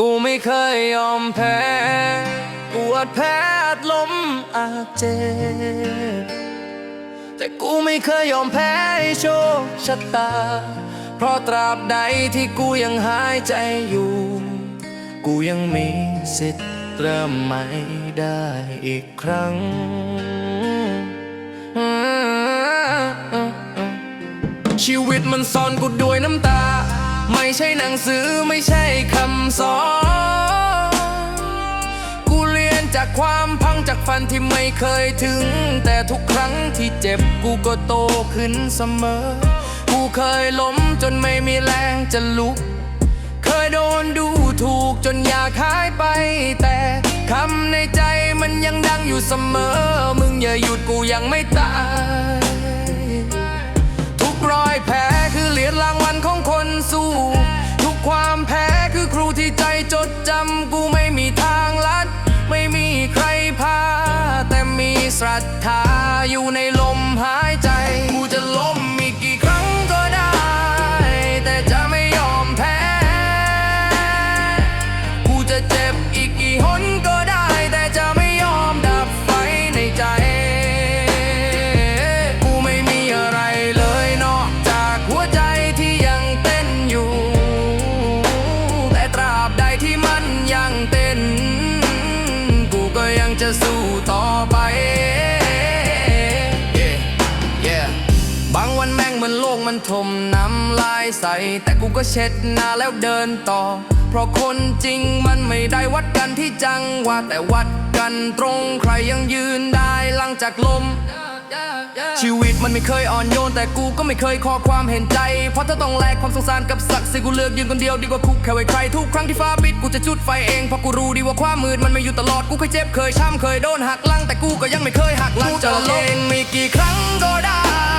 กูไม่เคยยอมแพ้กูอาจแพ้ล้มอาเจ็บ แต่กูไม่เคยยอมแพ้โชคชะตา เพราะตราบใดที่กูยังหายใจอยู่ กูยังมีสิทธิ์เริ่มใหม่ได้อีกครั้งชีวิตมันสอนกูด้วยน้ำตา ไม่ใช่หนังสือไม่ใช่คำสอน กูเรียนจากความพังจากฟันที่ไม่เคยถึง แต่ทุกครั้งที่เจ็บกูก็โตขึ้นเสมอ กูเคยล้มจนไม่มีแรงจะลุก เคยโดนดูถูกจนอยากหายไป แต่คำในใจมันยังดังอยู่เสมอ มึงอย่าหยุดกูยังไม่ตาย ทุกรอยแผล ใจจ จะสู้ต่อไป Yeah, yeah บางวันแม่งเหมันโลกมันถมน้ำลายใส แต่กูก็เช็ดหน้าแล้วเดินต่อ เพราะคนจริงมันไม่ได้วัดกันที่จังหวะแต่วัดกันตรงใครยังยืนได้หลังจากลม ชีวิตมันไม่เคยอ่อนโยน แต่กูก็ไม่เคยขอความเห็นใจ เพราะถ้าต้องแลกความสงสารกับศักดิ์ศรีกูเลือกยืนคนเดียวดีกว่าคุกแค่ไว้ใคร ทุกครั้งที่ฟ้าปิดกูจะจุดไฟเองเพราะกูรู้ดีว่าความมืดมันไม่อยู่ตลอดกูเคยเจ็บเคยช้ำเคยโดนหักหลังแต่กูก็ยังไม่เคยหักหลังจะลงมีกี่ครั้งก็ได้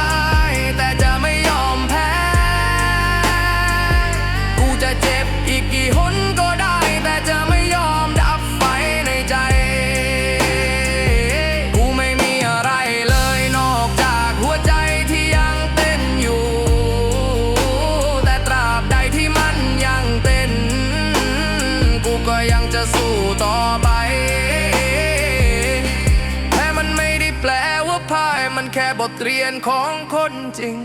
จะสู้ต่อไป แพ้มันไม่ได้แปลว่าพ่าย มันแค่บทเรียนของคนจริง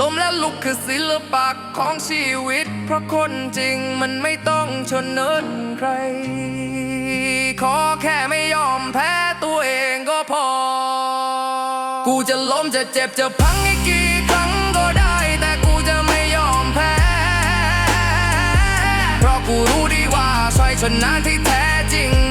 ล้มและลุกคือศิลปะของชีวิต เพราะคนจริงมันไม่ต้องชนเนินใคร ขอแค่ไม่ยอมแพ้ตัวเองก็พอ กูจะล้มจะเจ็บจะพังอีกกี่ครั้งก็ได้ แต่กูจะไม่ยอมแพ้ เพราะกูรู้ ชัยชนะที่แท้จริง